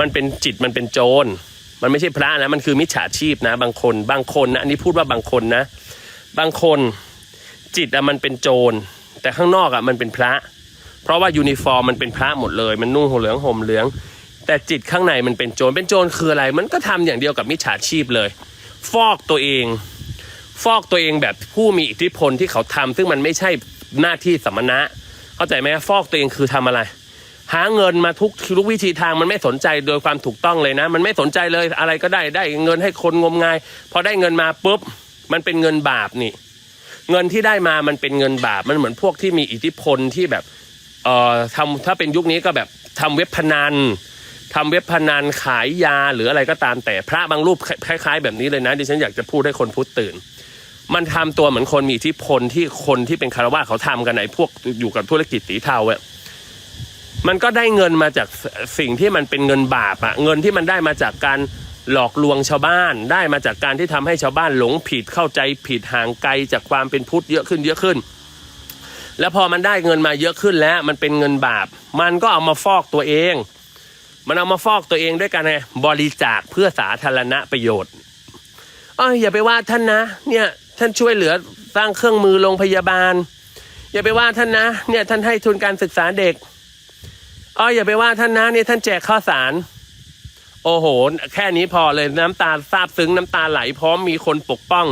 มันเป็นจิตมันเป็นโจร มันไม่ใช่พระนะ มันคือมิจฉาชีพนะ บางคน บางคนนะอันนี้พูดว่าบางคนนะ บางคนจิตอะมันเป็นโจร แต่ข้างนอกอะมันเป็นพระ เพราะว่ายูนิฟอร์มมันเป็นพระหมดเลย มันนุ่งห่มเหลืองห่มเหลือง แต่จิตข้างในมันเป็นโจร เป็นโจรคืออะไร มันก็ทำอย่างเดียวกับมิจฉาชีพเลย ฟอกตัวเอง ฟอกตัวเองแบบผู้มีอิทธิพลที่เขาทำซึ่งมันไม่ใช่หน้าที่สมณะ เข้าใจไหมฟอกตัวเองคือทำอะไร หาเงินมาทุกทุกวิธีทางมันไม่สนใจโดยความถูกต้องเลยนะ มันไม่สนใจเลยอะไรก็ได้ได้เงินให้คนงมงายพอได้เงินมาปุ๊บมันเป็นเงินบาปนี่ เงินที่ได้มามันเป็นเงินบาปมันเหมือนพวกที่มีอิทธิพลที่แบบเอ่อทำถ้าเป็นยุคนี้ก็แบบทำเว็บพนันทำเว็บพนันขายยาหรืออะไรก็ตามแต่พระบางรูปคล้ายๆ แบบนี้เลยนะดิฉันอยากจะพูดให้คนพุทธตื่น มันทำตัวเหมือนคนมีอิทธิพลที่คนที่เป็นคารวะเขาทำกันไหนพวกอยู่กับธุรกิจสีเทาอะ มันก็ได้เงินมาจากสิ่งที่มันเป็นเงินบาปอะเงินที่มันได้มาจากการหลอกลวงชาวบ้านได้มาจากการที่ทำให้ชาวบ้านหลงผิดเข้าใจผิดห่างไกลจากความเป็นพุทธเยอะขึ้นเยอะขึ้น แล้วพอมันได้เงินมาเยอะขึ้นแล้วมันเป็นเงินบาป มันก็เอามาฟอกตัวเอง มันเอามาฟอกตัวเองด้วยกันไงบริจาคเพื่อสาธารณประโยชน์อ๋ออย่าไปว่าท่านนะ เนี่ยท่านช่วยเหลือสร้างเครื่องมือโรงพยาบาล อย่าไปว่าท่านนะ เนี่ยท่านให้ทุนการศึกษาเด็ก อ๋ออย่าไปว่าท่านนะเนี่ยท่านแจกข้าวสาร โอ้โห แค่นี้พอเลยน้ำตาซาบซึ้งน้ำตาไหลพร้อมมีคนปกป้อง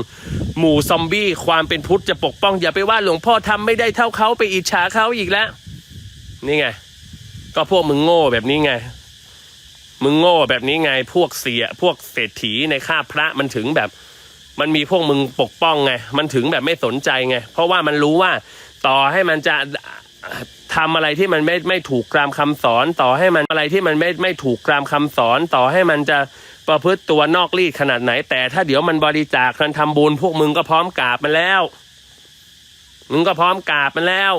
หมู่ซอมบี้ความเป็นพุทธจะปกป้อง อย่าไปว่าหลวงพ่อทำไม่ได้เท่าเขาไปอิจฉาเขาอีกแล้ว นี่ไง ก็พวกมึงโง่แบบนี้ไง มึงโง่แบบนี้ไง พวกเสีย พวกเศรษฐีในข้าพระมันถึงแบบ มันมีพวกมึงปกป้องไง มันถึงแบบไม่สนใจไง เพราะว่ามันรู้ว่าต่อให้มันจะ ทำอะไรที่มันไม่ไม่ถูกกรามคำสอน ต่อให้มันอะไรที่มันไม่ไม่ถูกกรามคำสอน ต่อให้มันจะประพฤติตัวนอกรีดขนาดไหน แต่ถ้าเดี๋ยวมันบริจาคมันทำบุญพวกมึงก็พร้อมกราบมันแล้ว มึงก็พร้อมกราบมันแล้ว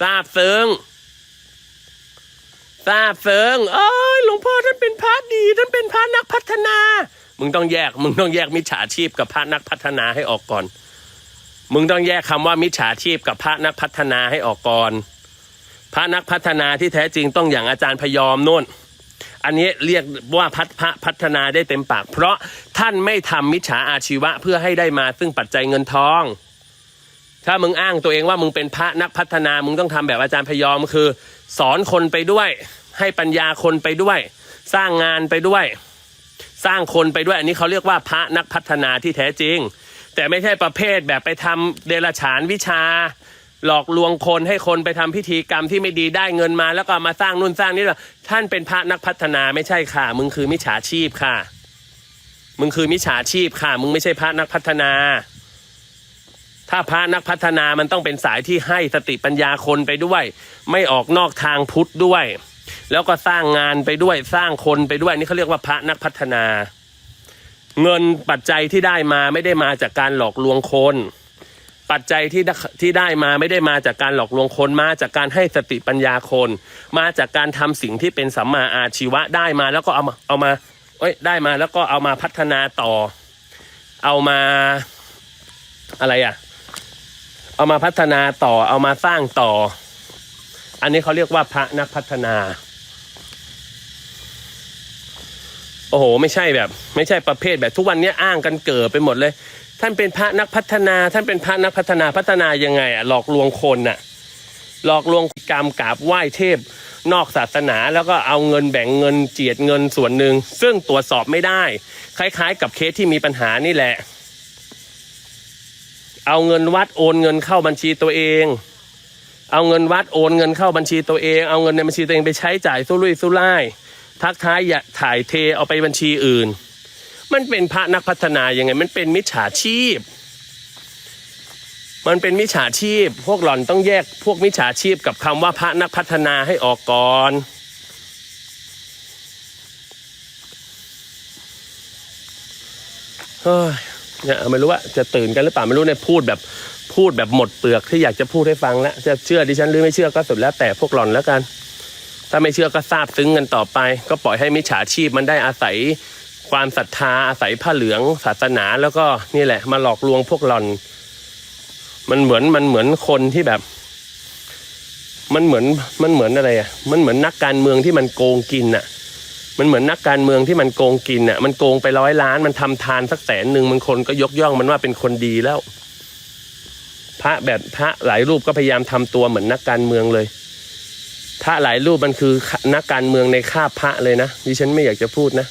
ทราบซึ้งทราบซึ้งเอ้ยหลวงพ่อท่านเป็นพระดีท่านเป็นพระนักพัฒนา มึงต้องแยก มึงต้องแยกมิจฉาชีพกับพระนักพัฒนาให้ออกก่อน มึงต้องแยกคำว่ามิจฉาชีพกับพระนักพัฒนาให้ออกก่อน พระนักพัฒนาที่แท้จริงต้องอย่างอาจารย์พยอมนู่น อันนี้เรียกว่าพัฒพระพัฒนาได้เต็มปาก เพราะท่านไม่ทำมิจฉาอาชีวะเพื่อให้ได้มาซึ่งปัจจัยเงินทอง ถ้ามึงอ้างตัวเองว่ามึงเป็นพระนักพัฒนา มึงต้องทำแบบอาจารย์พยอมคือ สอนคนไปด้วย ให้ปัญญาคนไปด้วย สร้างงานไปด้วย สร้างคนไปด้วย อันนี้เขาเรียกว่าพระนักพัฒนาที่แท้จริง แต่ไม่ใช่ประเภทแบบไปทำเดรัจฉานวิชา หลอกลวงคนให้คนไปทำพิธีกรรมที่ไม่ดีได้เงินมาแล้วก็มาสร้างนู่นสร้างนี่หรอท่านเป็นพระนักพัฒนาไม่ใช่ค่ะ มึงคือมิจฉาชีพค่ะ มึงคือมิจฉาชีพค่ะ มึงไม่ใช่พระนักพัฒนา ถ้าพระนักพัฒนามันต้องเป็นสายที่ให้สติปัญญาคนไปด้วย ไม่ออกนอกทางพุทธด้วย แล้วก็สร้างงานไปด้วยสร้างคนไปด้วยนี่เขาเรียกว่าพระนักพัฒนา เงินปัจจัยที่ได้มาไม่ได้มาจากการหลอกลวงคน ปัจจัยที่ได้ที่ได้มาไม่ได้มาจากการหลอกลวงคนมาจากการให้สติปัญญาคน มาจากการทำสิ่งที่เป็นสัมมาอาชีวะได้มาแล้วก็เอามาเอามาเอ้ยได้มาแล้วก็เอามาพัฒนาต่อ เอามาอะไรอะ เอามาพัฒนาต่อเอามาสร้างต่อ อันนี้เขาเรียกว่าพระนักพัฒนา โอ้โห ไม่ใช่แบบ ไม่ใช่ประเภทแบบทุกวันนี้อ้างกันเกิดไปหมดเลย ท่านเป็นพระนักพัฒนา ท่านเป็นพระนักพัฒนาพัฒนายังไงอะหลอกลวงคนน่ะ หลอกลวงกรรมกราบไหว้เทพ นอกศาสนาแล้วก็เอาเงินแบ่งเงินเจียดเงินส่วนหนึ่ง ซึ่งตรวจสอบไม่ได้ คล้ายๆ กับเคสที่มีปัญหานี่แหละ เอาเงินวัดโอนเงินเข้าบัญชีตัวเองเอาเงินวัดโอนเงินเข้าบัญชีตัวเอง เอาเงินในบัญชีตัวเองไปใช้จ่ายสุรุ่ยสุร่าย ทักท้ายอย่าถ่ายเทเอาไปบัญชีอื่น มันเป็นพระนักพัฒนายังไง มันเป็นมิจฉาชีพ มันเป็นมิจฉาชีพ พวกหล่อนต้องแยกพวกมิจฉาชีพกับคำว่าพระนักพัฒนาให้ออกก่อนเฮ้ยเนี่ยไม่รู้ว่าจะตื่นกันหรือเปล่าไม่รู้เนี่ยพูดแบบพูดแบบหมดเปลือกที่อยากจะพูดให้ฟังแล้วจะเชื่อดิฉันหรือไม่เชื่อก็สุดแล้วแต่พวกหล่อนแล้วกัน ถ้าไม่เชื่อก็ทราบซึ้งกันต่อไป ก็ปล่อยให้มิจฉาชีพมันได้อาศัยความศรัทธาอาศัยผ้าเหลืองศาสนาแล้วก็นี่แหละ มาหลอกลวงพวกหล่อน มันเหมือนมันเหมือนคนที่แบบ มันเหมือนมันเหมือนอะไรอะมันเหมือนนักการเมืองที่มันโกงกินอะ มันเหมือนนักการเมืองที่มันโกงกินอะ มันโกงไปร้อยล้าน มันทำทานสักแสนหนึ่งมันคนก็ยกย่องมันว่าเป็นคนดีแล้ว พระแบบพระหลายรูปก็พยายามทำตัวเหมือนนักการเมืองเลย พระหลายรูปมันคือนักการเมืองในคาบพระเลยนะดิฉันไม่อยากจะพูดนะ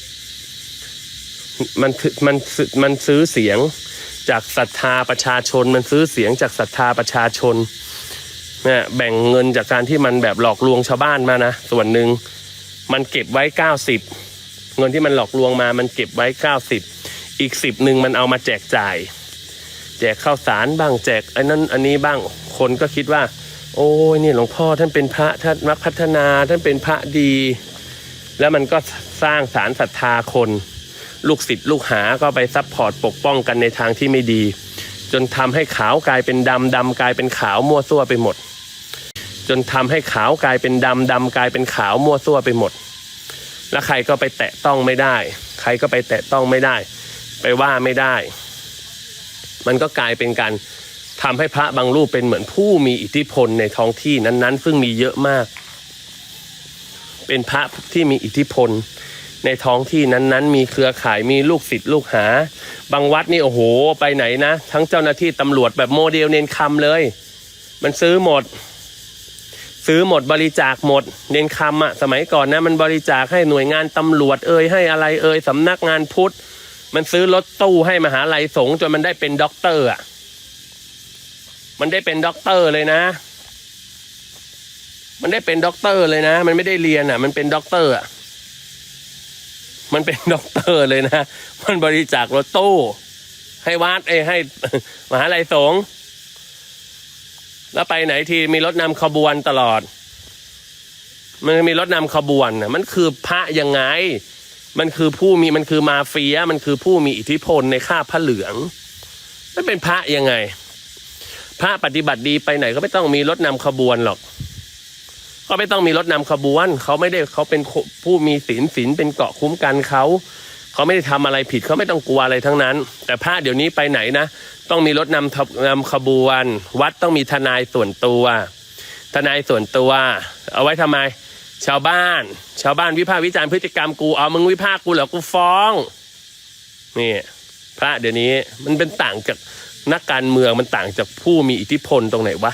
มันมันมันซื้อเสียงจากศรัทธาประชาชน มันซื้อเสียงจากศรัทธาประชาชนเนี่ยแบ่งเงินจากการที่มันแบบหลอกลวงชาวบ้านมานะส่วนหนึ่งมันเก็บไว้เก้าสิบเงินที่มันหลอกลวงมา มันเก็บไว้เก้าสิบอีกสิบหนึ่งมันเอามาแจกจ่าย แจกข้าวสารบ้างแจกไอันนั้นอันนี้บ้างคนก็คิดว่า โอ้ยนี่หลวงพ่อท่านเป็นพระท่านรักพัฒนาท่านเป็นพระดี แล้วมันก็สร้างสารศรัทธาคน ลูกศิษย์ลูกหาก็ไปซัพพอร์ตปกป้องกันในทางที่ไม่ดี จนทำให้ขาวกลายเป็นดำดำกลายเป็นขาวมั่วซั่วไปหมด จนทำให้ขาวกลายเป็นดำดำกลายเป็นขาวมั่วซั่วไปหมด แล้วใครก็ไปแตะต้องไม่ได้ ใครก็ไปแตะต้องไม่ได้ ไปว่าไม่ได้ มันก็กลายเป็นการ ทำให้พระบางรูปเป็นเหมือนผู้มีอิทธิพลในท้องที่นั้นๆ ซึ่งมีเยอะมาก เป็นพระที่มีอิทธิพลในท้องที่นั้นๆ มีเครือข่ายมีลูกศิษย์ลูกหา บางวัดนี่โอ้โห ไปไหนนะ ทั้งเจ้าหน้าที่ตำรวจแบบโมเดลเนนคำเลย มันซื้อหมด ซื้อหมดบริจาคหมด เนนคำอะสมัยก่อนนะ มันบริจาคให้หน่วยงานตำรวจเอ่ยให้อะไรเอ่ยสำนักงานพุทธ มันซื้อรถตู้ให้มหาลัยสงฆ์จนมันได้เป็นด็อกเตอร์อะ มันได้เป็นด็อกเตอร์เลยนะ มันได้เป็นด็อกเตอร์เลยนะ มันไม่ได้เรียนอะ มันเป็นด็อกเตอร์อะ มันเป็นด็อกเตอร์เลยนะ มันบริจาครถตู้ ให้วัดเอให้มหาลัยสงฆ์แล้วไปไหนทีมีรถนำขบวนตลอด มันมีรถนำขบวนน่ะมันคือพระยังไง มันคือผู้มีมันคือมาเฟีย มันคือผู้มีอิทธิพลในข้าพระเหลือง มันเป็นพระยังไง พระปฏิบัติดีไปไหนก็ไม่ต้องมีรถนำขบวนหรอก ก็ไม่ต้องมีรถนำขบวน เขาไม่ได้เขาเป็นผู้มีศีลศีลเป็นเกาะคุ้มกันเขาเขาไม่ได้ทำอะไรผิดเขาไม่ต้องกลัวอะไรทั้งนั้น แต่พระเดี๋ยวนี้ไปไหนนะ ต้องมีรถนำนำขบวน วัดต้องมีทนายส่วนตัว ทนายส่วนตัว เอาไว้ทำไม ชาวบ้าน ชาวบ้านวิพากษ์วิจารณ์พฤติกรรมกูเอามึงวิพากษ์กูเหรอกูฟ้องนี่พระเดี๋ยวนี้มันเป็นต่างจาก นักการเมืองมันต่างจากผู้มีอิทธิพลตรงไหนวะ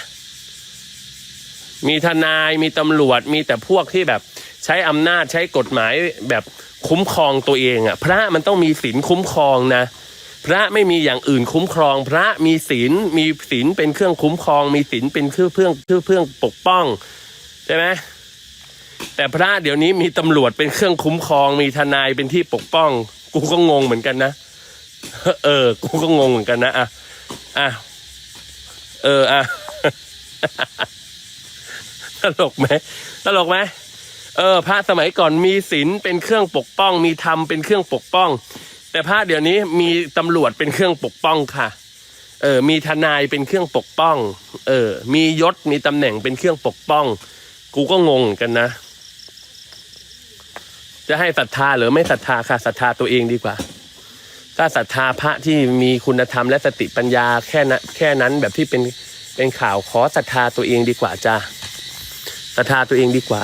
มีทนายมีตำรวจมีแต่พวกที่แบบใช้อำนาจใช้กฎหมายแบบคุ้มครองตัวเองอะ่ะ พระมันต้องมีศีลคุ้มครองนะ พระไม่มีอย่างอื่นคุ้มครอง พระมีศีลมีศีลเป็นเครื่องคุ้มครอง มีศีลเป็นเครื่องเพื่องเครื่องเพื่องปกป้องใช่ไหมแต่พระเดี๋ยวนี้มีตำรวจเป็นเครื่องคุ้มครอง มีทนายเป็นที่ปกป้อง กูก็งงเหมือนกันนะ เออ กูก็งงเหมือนกันนะอะ อะ เออ อะ ตลกไหม ตลกไหม เออ พระสมัยก่อนมีศีลเป็นเครื่องปกป้อง มีธรรมเป็นเครื่องปกป้อง แต่พระเดี๋ยวนี้มีตำรวจเป็นเครื่องปกป้องค่ะ เออ มีทนายเป็นเครื่องปกป้อง เออ มียศ มีตำแหน่งเป็นเครื่องปกป้อง กูก็งงกันนะ จะให้ศรัทธาหรือไม่ศรัทธาค่ะ ศรัทธาตัวเองดีกว่า ถ้าศรัทธาพระที่มีคุณธรรมและสติปัญญาแค่นั้นแค่นั้นแบบที่เป็นเป็นข่าวขอศรัทธาตัวเองดีกว่าจ้าศรัทธาตัวเองดีกว่า